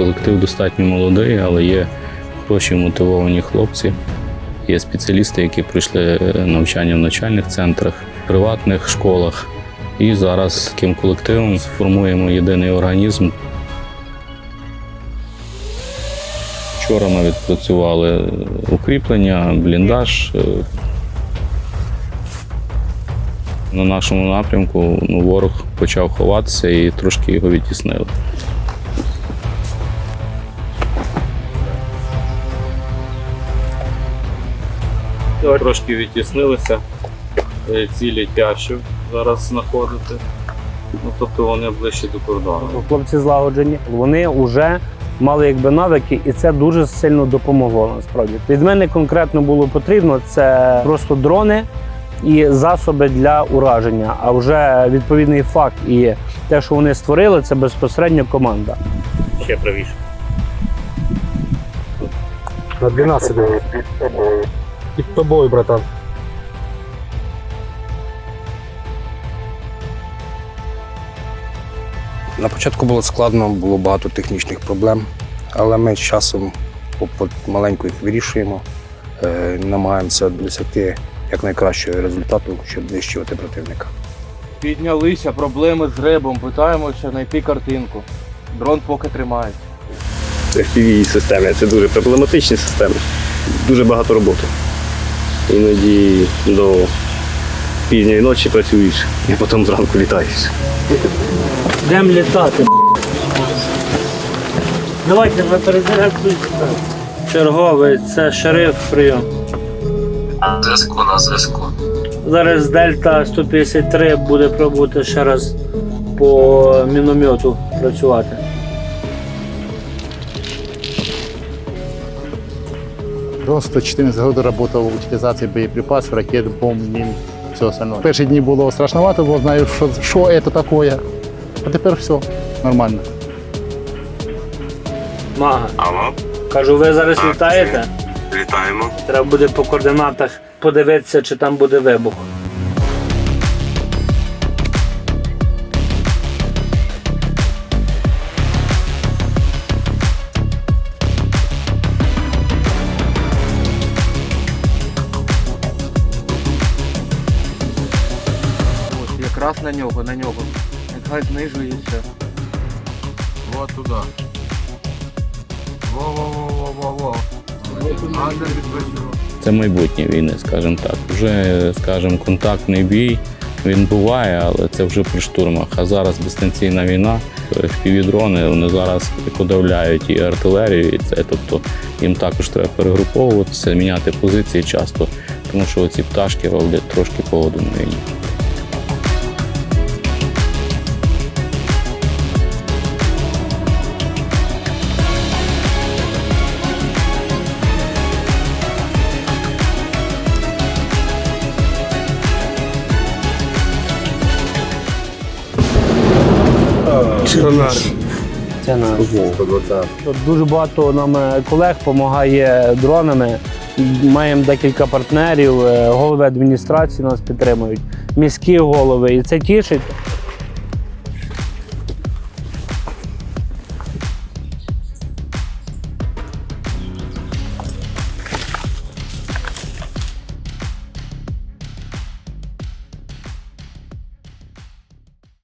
Колектив достатньо молодий, але є хороші мотивовані хлопці. Є спеціалісти, які пройшли е, навчання в навчальних центрах, приватних школах. І зараз таким колективом сформуємо єдиний організм. Вчора ми відпрацювали укріплення, бліндаж. Е, На нашому напрямку ну, ворог почав ховатися і трошки його відтіснили. Трошки відтіснилися, е, цілі тяжче зараз знаходити. Ну, тобто вони ближче до кордону. Хлопці злагоджені. Вони вже мали якби навики, і це дуже сильно допомогло насправді. Від мене конкретно було потрібно це просто дрони і засоби для ураження. А вже відповідний факт і те, що вони створили, це безпосередньо команда. Ще правіше. На 12 дивись. Під тобою, братан. На початку було складно, було багато технічних проблем, але ми з часом по- їх вирішуємо, е, намагаємося досягти якнайкращого результату, щоб знищувати противника. Піднялися проблеми з ребом, питаємося знайти картинку. Дрон поки тримає. fpv системи це дуже проблематичні системи. Дуже багато роботи. Іноді до пізньої ночі працюєш, і потім зранку літаєш. Йдемо літати. Давайте на перезарядку. Черговий, це шериф прийом. Зв'язку на зв'язку. Зараз Дельта 153 буде пробувати ще раз по міномету працювати. Дрон 114 года работал в утилізації боєприпасів, ракет, бомб, мін, все остальное. Перші дні було страшновато, бо знаю, що, що це таке. А тепер все нормально. Мага. Алло, Кажу, ви зараз літаєте? Літаємо. Треба буде по координатах подивитися, чи там буде вибух. На нього, на нього. Нехай знижується. Вот туди. Во-во-во-во-во-во. Це майбутнє війни, скажімо так. Вже, скажімо, контактний бій. Він буває, але це вже при штурмах. А зараз дистанційна війна, півдрони вони зараз подавляють і артилерію, і це. Тобто їм також треба перегруповуватися, міняти позиції часто, тому що ці пташки роблять трошки погоду на війні. Це наш. Тут Дуже багато нам е, колег допомагає дронами. Маємо декілька партнерів, е, голови адміністрації нас підтримують, міські голови. І це тішить,